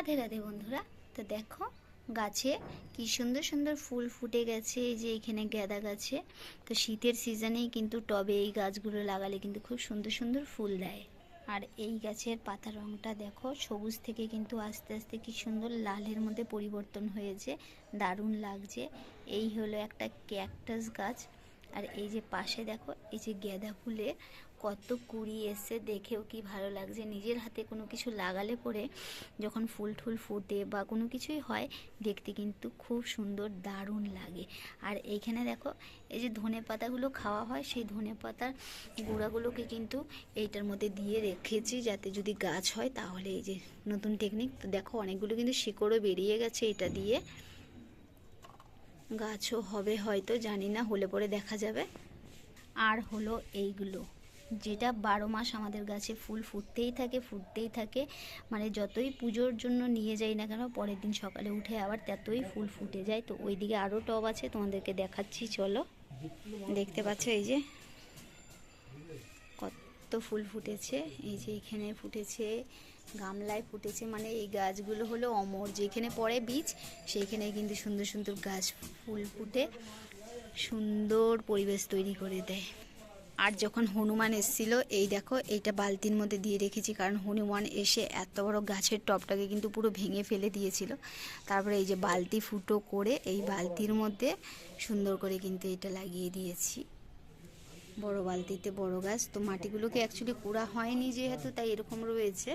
রাধে রাধে বন্ধুরা, তো দেখো গাছে কি সুন্দর সুন্দর ফুল ফুটে গেছে, এই যে এখানে গ্যাদা গাছে। তো শীতের সিজনেই কিন্তু টবে এই গাছগুলো লাগালে কিন্তু খুব সুন্দর সুন্দর ফুল দেয়। আর এই গাছের পাতা রঙটা দেখো, সবুজ থেকে কিন্তু আস্তে আস্তে কি সুন্দর লালের মধ্যে পরিবর্তন হয়েছে, দারুণ লাগছে। এই হলো একটা ক্যাকটাস গাছ আর এই যে পাশে দেখো, এই যে গাঁদা ফুলে কত কুড়ি এসে দেখেও কি ভালো লাগছে। নিজের হাতে কোনো কিছু লাগালে পরে যখন ফুল টুল ফুটে বা কোনো কিছুই হয়, দেখতে কিন্তু খুব সুন্দর, দারুণ লাগে। আর এইখানে দেখো, এই যে ধনে পাতাগুলো খাওয়া হয়, সেই ধনে পাতার গুঁড়াগুলোকে কিন্তু এইটার মধ্যে দিয়ে রেখেছি যাতে যদি গাছ হয়, তাহলে এই যে নতুন টেকনিক দেখো অনেকগুলো কিন্তু শিকড়ও বেরিয়ে গেছে এটা দিয়ে। গাছও হবে হয়তো, জানি না, হলে পরে দেখা যাবে। আর হলো এইগুলো, যেটা বারো মাস আমাদের গাছে ফুল ফুটতেই থাকে ফুটতেই থাকে। মানে যতই পুজোর জন্য নিয়ে যাই না কেন, পরের দিন সকালে উঠে আবার ততই ফুল ফুটে যায়। তো ওইদিকে আরও টব আছে, তোমাদেরকে দেখাচ্ছি, চলো। দেখতে পাচ্ছ এই যে, কত ফুল ফুটেছে, এই যে এখানে ফুটেছে গামলায় ফুটেছে মানে এই গাছগুলো হলো অমর। যেখানে পড়ে বীজ, সেইখানে কিন্তু সুন্দর সুন্দর গাছ ফুল ফুটে সুন্দর পরিবেশ তৈরি করে দেয়। আর যখন হনুমান এসেছিল, এই দেখো, এইটা বালতির মধ্যে দিয়ে রেখেছি, কারণ হনুমান এসে এত বড় গাছের টবটাকে কিন্তু পুরো ভেঙে ফেলে দিয়েছিল। তারপরে এই যে বালতি ফুটো করে এই বালতির মধ্যে সুন্দর করে কিন্তু এটা লাগিয়ে দিয়েছি। বড় বালতিতে বড় গাছ। তো মাটিগুলোকে অ্যাকচুয়ালি কুড়া হয়নি যেহেতু, তাই এরকম রয়েছে।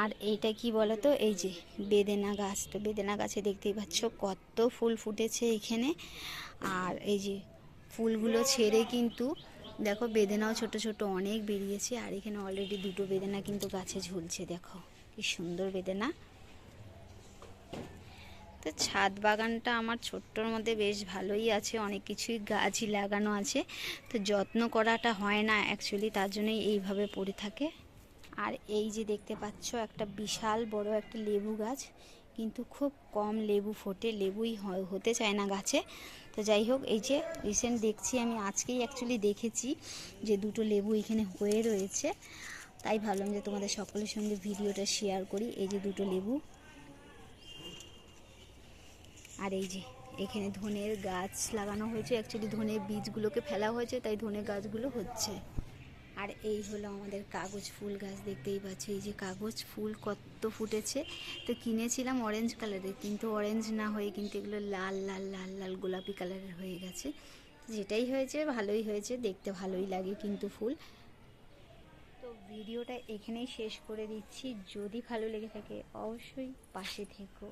আর এইটা কি বলতো? এই যে বেদেনা গাছ, তো বেদেনা গাছে দেখতেই পাচ্ছ কত ফুল ফুটেছে এখানে। আর এই যে ফুলগুলো ছেড়ে কিন্তু দেখো বেদেনাও ছোট ছোট অনেক বেরিয়েছে, আর এখানে অলরেডি দুটো বেদেনা কিন্তু গাছে ঝুলছে, দেখো। কি সুন্দর বেদেনা। তো ছাদ বাগানটা আমার ছোট্টর মধ্যে বেশ ভালোই আছে, অনেক কিছুই গাছই লাগানো আছে। তো যত্ন করাটা হয় না অ্যাকচুয়ালি তার জন্যই এইভাবে পড়ে থাকে। আর এই যে দেখতে পাচ্ছ, একটা বিশাল বড় একটা লেবু গাছ। কিন্তু খুব কম লেবু ফোটে, লেবুই হতে চায় না গাছে। তো যাই হোক, এই যে রিসেন্ট দেখছি, আমি আজকেই অ্যাকচুয়ালি দেখেছি যে দুটো লেবু এখানে হয়ে রয়েছে। তাই ভাবলাম যে তোমাদের সকলের সঙ্গে ভিডিওটা শেয়ার করি। এই যে দুটো লেবু। আর এই যে এখানে ধনের গাছ লাগানো হয়েছে। অ্যাকচুয়ালি ধনের বীজগুলোকে ফেলা হয়েছে, তাই ধনের গাছগুলো হচ্ছে। আর এই হলো আমাদের কাগজ ফুল গাছ, দেখতেই পাচ্ছি। এই যে কাগজ ফুল কত ফুটেছে। তো কিনেছিলাম অরেঞ্জ কালারের কিন্তু অরেঞ্জ না হয়ে কিন্তু এগুলো লাল লাল লাল লাল গোলাপি কালারের হয়ে গেছে। যেটাই হয়েছে, ভালোই হয়েছে, দেখতে ভালোই লাগে কিন্তু ফুল। তো ভিডিওটা এখানেই শেষ করে দিচ্ছি। যদি ভালো লেগে থাকে, অবশ্যই পাশে থেকো।